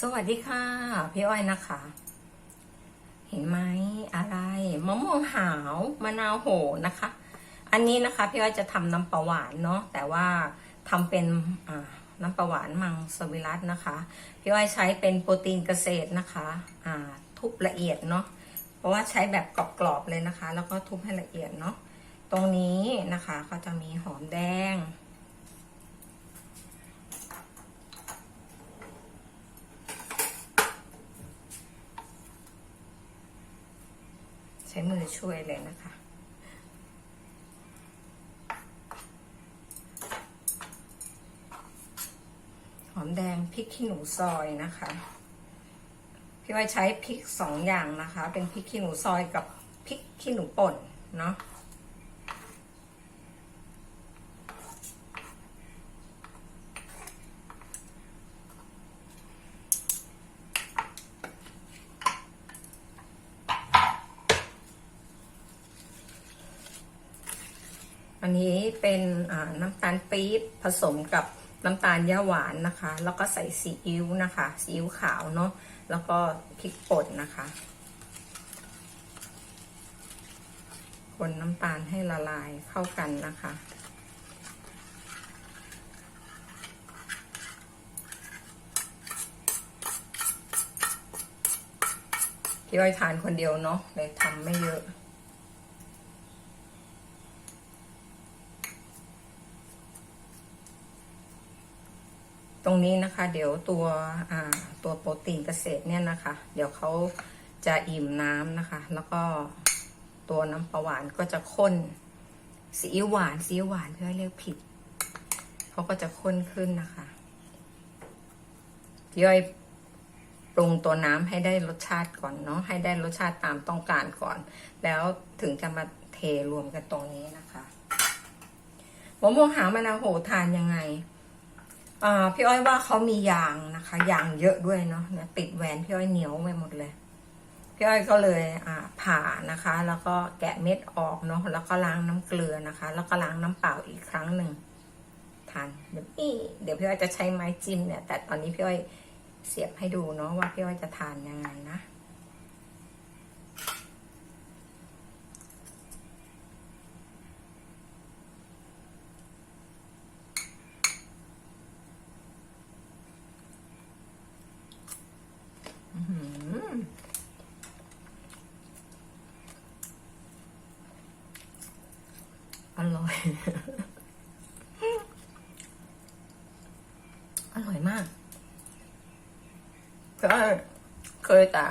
สวัสดีค่ะ พี่อ้อยนะคะ เห็นไหมอะไรมะม่วงหาวมะนาวโหนะคะ อันนี้นะคะพี่อ้อยจะทำน้ำปลาหวานเนาะแต่ว่าทำเป็นน้ำปลาหวานมังสวิรัตนะคะ พี่อ้อยใช้เป็นโปรตีนเกษตรนะคะอ่าทุบละเอียดเนาะเพราะว่าใช้แบบกรอบๆเลยนะคะ แล้วก็ทุบให้ละเอียดเนาะตรงนี้นะคะก็จะมีหอมแดง ใช้มือช่วยเลยนะคะ หอมแดงพริกขี้หนูซอยนะคะ พี่ว่าใช้พริกสองอย่างนะคะ เป็นพริกขี้หนูซอยกับพริกขี้หนูป่นเนาะ อันนี้เป็นน้ำตาลปี๊บผสมกับน้ำตาลย่าหวานนะคะ แล้วก็ใส่ซีอิ๊วนะคะซีอิ๊วขาวเนาะแล้วก็พริกป่นนะคะ คนน้ำตาลให้ละลายเข้ากันนะคะพี่อ้อยทานคนเดียวเนาะเลยทำไม่เยอะ ตรงนี้นะคะ เดี๋ยวตัวตัวโปรตีนเกษตรเนี่ยนะคะ เดี๋ยวเขาจะอิ่มน้ำนะคะ แล้วก็ตัวน้ำปลาหวานก็จะข้นซีอิ๊วหวานซีอิ๊วหวานเพื่อเรียกผิดเขาก็จะข้นขึ้นนะคะย่อยปรุงตัวน้ำให้ได้รสชาติก่อนเนาะให้ได้รสชาติตามต้องการก่อน แล้วถึงจะมาเทรวมกันตรงนี้นะคะมะม่วงหางมะนาวโหทานยังไง พี่อ้อยว่าเขามียางนะคะยางเยอะด้วยเนาะเนี่ยติดแหวนพี่อ้อยเหนียวไปหมดเลย พี่อ้อยก็เลยอ่าผ่านะคะ แล้วก็แกะเม็ดออกเนาะแล้วก็ล้างน้ำเกลือนะคะ แล้วก็ล้างน้ำเปล่าอีกครั้งหนึ่งทานเดี๋ยวนี่เดี๋ยวพี่อ้อยจะใช้ไม้จิ้มเนี่ย แต่ตอนนี้พี่อ้อยเสียบให้ดูเนาะว่าพี่อ้อยจะทานยังไงนะ อร่อยมากก็เคยแต่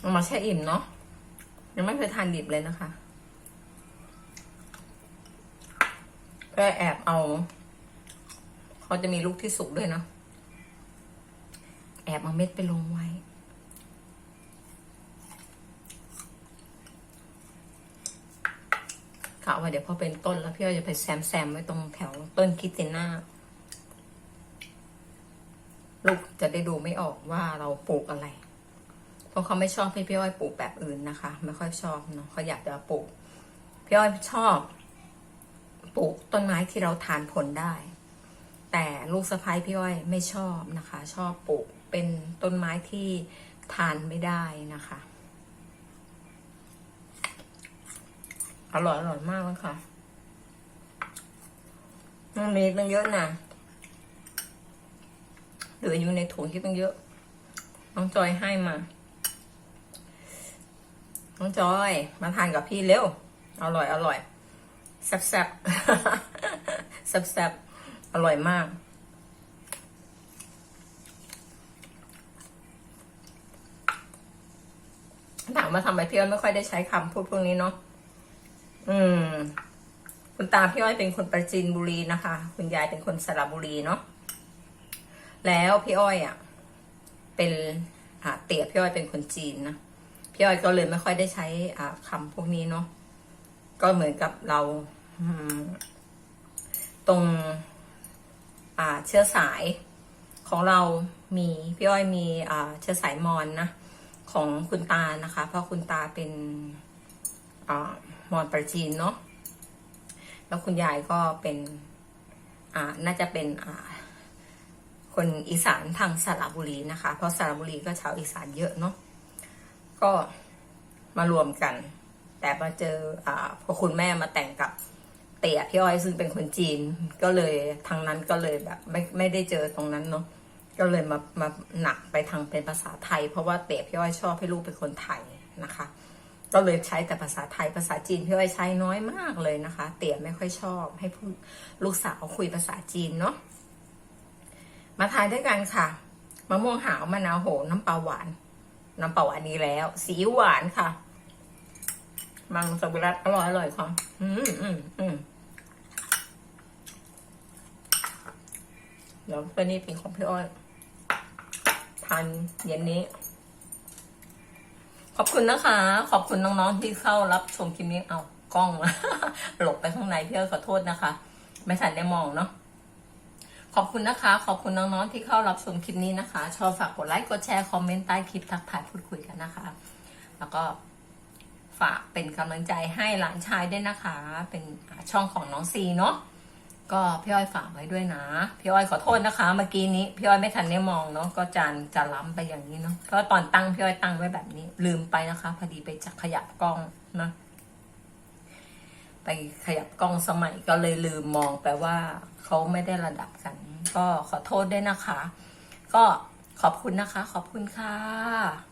เอามาแช่อิ่มเนาะยังไม่เคยทานดิบเลยนะคะก็แอบเอา เขาจะมีลูกที่สุกด้วยเนาะแอบเอาเม็ดไปลงไว้ กะว่าเดี๋ยวพอเป็นต้นแล้วพี่อ้อยจะไปแซมแซมไว้ตรงแถวต้นคิดติน่าลูกจะได้ดูไม่ออกว่าเราปลูกอะไร เพราะเขาไม่ชอบให้พี่อ้อยปลูกแบบอื่นนะคะ ไม่ค่อยชอบเนาะเขาอยากจะปลูก พี่อ้อยชอบ ปลูกต้นไม้ที่เราทานผลได้ แต่ลูกสะพ้ายพี่อ้อยไม่ชอบนะคะ ชอบปลูกเป็นต้นไม้ที่ทานไม่ได้นะคะ อร่อยอร่อยมากเลยค่ะมันมีตั้งเยอะนะเหลืออยู่ในถุงที่ตั้งเยอะ น้องจอยให้มา น้องจอย มาทานกับพี่เร็ว อร่อยอร่อยแซ่บแซ่บแซ่บแซ่บอร่อยมากถามมาทำไมพี่อ้อยไม่ค่อยได้ใช้คำพูดพวกนี้เนาะ อืม คุณตาพี่อ้อยเป็นคนประจินบุรีนะคะ คุณยายเป็นคนสระบุรีเนาะแล้วพี่อ้อยอะ เป็นอ่าเตี๋ยพี่อ้อยเป็นคนจีนนะพี่อ้อยก็เลยไม่ค่อยได้ใช้อ่าคำพวกนี้เนาะก็เหมือนกับเราอืมตรงอ่าเชื้อสายของเรามีพี่อ้อยมีอ่าเชื้อสายมอญนะของคุณตานะคะ เพราะคุณตาเป็น มอญประจีนเนาะแล้วคุณยายก็เป็นอ่าน่าจะเป็นอ่าคนอีสานทางสระบุรีนะคะ เพราะสระบุรีก็ชาวอีสานเยอะเนาะก็มารวมกัน แต่มาเจออ่าพอคุณแม่มาแต่งกับเตี่ยพี่อ้อยซึ่งเป็นคนจีนก็เลยทางนั้นก็เลยแบบไม่ไม่ได้เจอตรงนั้นเนาะก็เลยมามาหนักไปทางเป็นภาษาไทย เพราะว่าเตี่ยพี่อ้อยชอบให้ลูกเป็นคนไทยนะคะ ก็เลยใช้แต่ภาษาไทยภาษาจีนพี่อ้อยใช้น้อยมากเลยนะคะ เตี่ยไม่ค่อยชอบ ให้พูดลูกสาวคุยภาษาจีนเนาะมาทานด้วยกันค่ะมะม่วงหาวมะนาวโหน้ำปลาหวาน น้ำปลาหวานนี้แล้ว สีหวานค่ะ มังสวิรัตอร่อยอร่อยค่ะอืมอืมอืมเดี๋ยวตัวนี้เป็นของพี่อ้อยทานเย็นนี้ ขอบคุณนะคะ ขอบคุณน้องๆที่เข้ารับชมคลิปนี้เอากล้องหลบไปข้างในพี่อ้อขอโทษนะคะ ไม่ทันได้มองเนาะขอบคุณนะคะ ขอบคุณน้องๆที่เข้ารับชมคลิปนี้นะคะ ชอบฝากกดไลค์กดแชร์คอมเมนต์ใต้คลิปทักทายพูดคุยกันนะคะ แล้วก็ฝากเป็นกำลังใจให้หลานชายด้วยนะคะ เป็นช่องของน้องซีเนาะ ก็พี่อ้อยฝากไว้ด้วยนะพี่อ้อยขอโทษนะคะ เมื่อกี้นี้พี่อ้อยไม่ทันได้มองเนาะก็จานจะล้ำไปอย่างนี้เนาะเพราะตอนตั้งพี่อ้อยตั้งไว้แบบนี้ ลืมไปนะคะ พอดีไปจักขยับกล้องนะไปขยับกล้องสมัยก็เลยลืมมองแปลว่าเขาไม่ได้ระดับกัน ก็ขอโทษด้วยนะคะ ก็ขอบคุณนะคะ ขอบคุณค่ะ